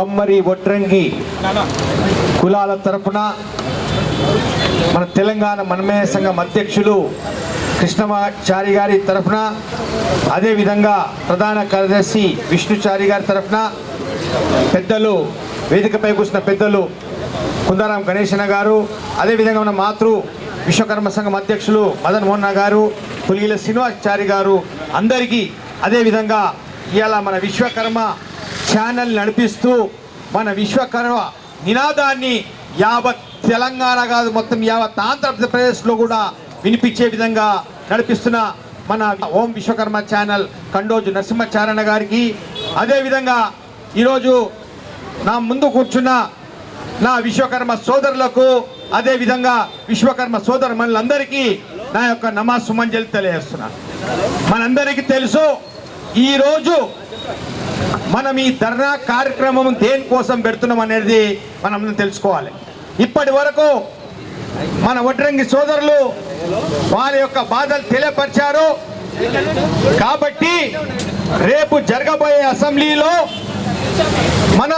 కమ్మరి వడ్రంగి కులాల తరపున మన తెలంగాణ మనమేయ సంఘం అధ్యక్షులు కృష్ణమాచారి గారి తరఫున అదేవిధంగా ప్రధాన కార్యదర్శి విష్ణుచారి గారి తరఫున పెద్దలు వేదికపై కూర్చున్న పెద్దలు కుందారాం గణేశన గారు అదేవిధంగా మన మాతృ విశ్వకర్మ సంఘం అధ్యక్షులు మదన్ మోహన్ గారు పులిగిల శ్రీనివాసాచారి గారు అందరికీ అదేవిధంగా ఇవాళ మన విశ్వకర్మ ఛానల్ నడిపిస్తూ మన విశ్వకర్మ నినాదాన్ని యావత్ తెలంగాణ కాదు మొత్తం యావత్ ఆంధ్రప్రదేశ్లో కూడా వినిపించే విధంగా నడిపిస్తున్న మన ఓం విశ్వకర్మ ఛానల్ కండోజు నరసింహచారణ గారికి. అదేవిధంగా ఈరోజు నా ముందు కూర్చున్న నా విశ్వకర్మ సోదరులకు అదేవిధంగా విశ్వకర్మ సోదరు మనందరికీ నా యొక్క నమాజ్ సుమంజలి తెలియజేస్తున్నాను మనందరికీ తెలుసు ఈరోజు మనం ఈ ధర్నా కార్యక్రమం దేనికోసం పెడుతున్నాం అనేది మనం తెలుసుకోవాలి. ఇప్పటి వరకు మన వడ్రంగి సోదరులు వారి యొక్క బాధలు తెలియపరిచారు. కాబట్టి రేపు జరగబోయే అసెంబ్లీలో మన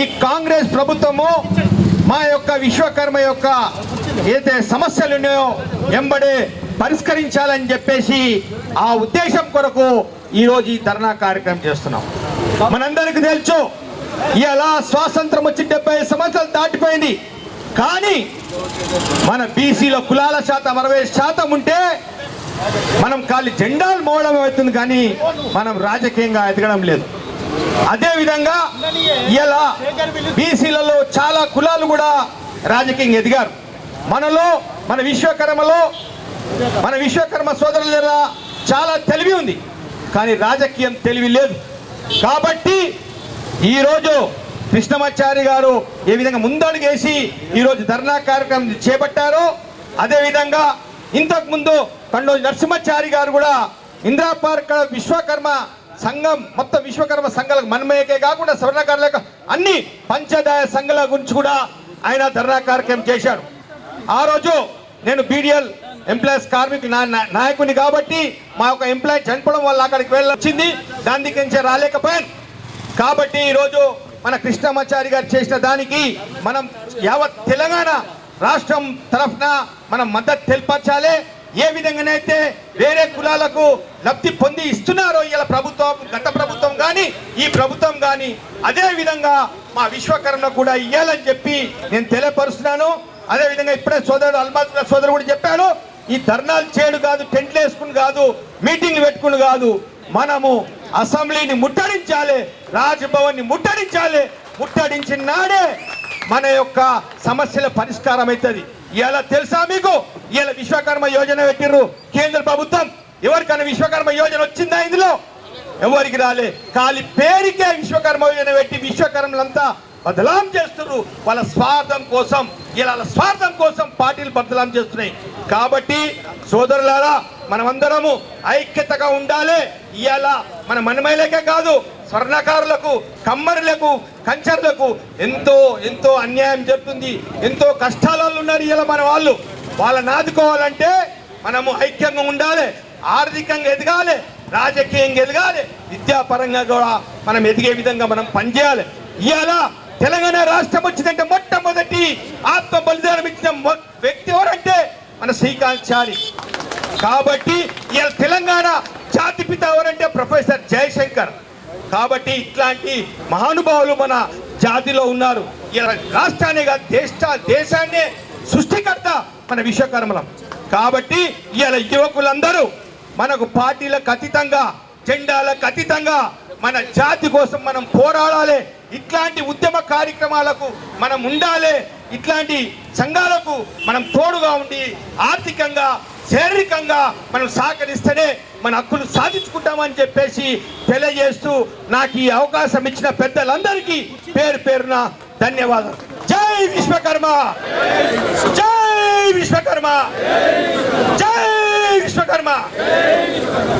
ఈ కాంగ్రెస్ ప్రభుత్వము మా యొక్క విశ్వకర్మ యొక్క ఏదైతే సమస్యలు ఉన్నాయో ఎంబడే పరిష్కరించాలని చెప్పేసి ఆ ఉద్దేశం కొరకు ఈరోజు ఈ ధర్నా కార్యక్రమం చేస్తున్నాం. మనందరికీ తెలుసు ఇలా స్వాతంత్రం వచ్చి డెబ్బై సంవత్సరాలు దాటిపోయింది. కానీ మన బీసీలో కులాల శాతం అరవై శాతం ఉంటే మనం ఖాళీ జెండాలు మోవడం అవుతుంది కానీ మనం రాజకీయంగా ఎదగడం లేదు. అదే విధంగా ఇలా బీసీలలో చాలా కులాలు కూడా రాజకీయంగా ఎదిగారు. మనలో మన విశ్వకర్మలో మన విశ్వకర్మ సోదరుల చాలా తెలివి ఉంది. కానీ రాజకీయం తెలివి లేదు. కాబట్టి ఈరోజు కృష్ణమాచారి గారు ఏ విధంగా ముందడుగేసి ఈరోజు ధర్నా కార్యక్రమం చేపట్టారో అదేవిధంగా ఇంతకుముందు కండోజు నరసింహచారి గారు కూడా ఇందిరా పార్క్ విశ్వకర్మ సంఘం మొత్తం విశ్వకర్మ సంఘాలకు మన్మయకే కాకుండా స్వర్ణకారులకు అన్ని పంచదాయ సంఘాల గురించి కూడా ఆయన ధర్నా కార్యక్రమం చేశారు. ఆ రోజు నేను బీడిఎల్ ఎంప్లాయీస్ కార్మిక నా- నాయకుని కాబట్టి మా యొక్క ఎంప్లాయీ చనిపోవడం వల్ల అక్కడికి వెళ్ళొచ్చింది దాని నుంచి రాలేకపోయాను కాబట్టి ఈరోజు మన కృష్ణమాచారి గారు చేసిన దానికి మనం యావత్ తెలంగాణ రాష్ట్రం తరఫున మనం మద్దతు తెలిపరచాలి. ఏ విధంగానైతే వేరే కులాలకు లబ్ధి పొంది ఇస్తున్నారో ఇలా ప్రభుత్వం గత ప్రభుత్వం కానీ ఈ ప్రభుత్వం కానీ అదే విధంగా మా విశ్వకర్మ కూడా ఇవ్వాలని చెప్పి నేను తెలియపరుస్తున్నాను. అదే విధంగా ఇప్పుడే సోదరుడు అల్మాజ్ సోదరుడు కూడా చెప్పాడు. ఈ ధర్నాలు చేయడు కాదు టెంట్లు వేసుకుని కాదు మీటింగ్లు పెట్టుకుని కాదు. మనము అసెంబ్లీని ముట్టడించాలి రాజ్భవన్ని ముట్టడించాలి. ముట్టడించిన నాడే మన యొక్క సమస్యల పరిష్కారం అవుతుంది. ఇలా తెలుసా మీకు? ఇలా విశ్వకర్మ యోజన పెట్టిర్రు కేంద్ర ప్రభుత్వం. ఎవరికైనా విశ్వకర్మ యోజన వచ్చిందా ఇందులో? ఎవరికి రాలే? ఖాళీ పేరుకే విశ్వకర్మ యోజన పెట్టి విశ్వకర్మలంతా బదలాం చేస్తున్నారు వాళ్ళ స్వార్థం కోసం ఇలా స్వార్థం కోసం పార్టీలు బదలాం చేస్తున్నాయి. కాబట్టి సోదరులారా మనమందరము ఐక్యతగా ఉండాలి. ఇవాళ మన మనమైలకే కాదు స్వర్ణకారులకు కమ్మరులకు కంచర్లకు ఎంతో ఎంతో అన్యాయం జరుగుతుంది. ఎంతో కష్టాలలో ఉన్నారు ఇలా మన వాళ్ళు. వాళ్ళని ఆదుకోవాలంటే మనము ఐక్యంగా ఉండాలి ఆర్థికంగా ఎదగాలి రాజకీయంగా ఎదగాలి విద్యాపరంగా కూడా మనం ఎదిగే విధంగా మనం పనిచేయాలి. ఇవాళ తెలంగాణ రాష్ట్రం వచ్చిందంటే మొట్టమొదటి ఆత్మ బలిదానం ఇచ్చిన వ్యక్తి ఎవరంటే మన శ్రీకాంత్ చారి. కాబట్టి ఇవాళ తెలంగాణ జాతిపిత ఎవరంటే ప్రొఫెసర్ జయశంకర్. కాబట్టి ఇట్లాంటి మహానుభావులు మన జాతిలో ఉన్నారు. ఇలా రాష్ట్రాన్ని కాదు దేశ దేశాన్నే సృష్టికర్త మన విశ్వకర్మలం. కాబట్టి ఇవాళ యువకులందరూ మనకు పార్టీలకు అతీతంగా జెండాలకు అతీతంగా మన జాతి కోసం మనం పోరాడాలి. ఇట్లాంటి ఉద్యమ కార్యక్రమాలకు మనం ఉండాలి. ఇట్లాంటి సంఘాలకు మనం తోడుగా ఉండి ఆర్థికంగా శారీరకంగా మనం సహకరిస్తేనే మన హక్కులు సాధించుకుంటామని చెప్పేసి తెలియజేస్తూ నాకు ఈ అవకాశం ఇచ్చిన పెద్దలందరికీ పేరు పేరున ధన్యవాదాలు. జై విశ్వకర్మ! జై విశ్వకర్మ! జై విశ్వకర్మ!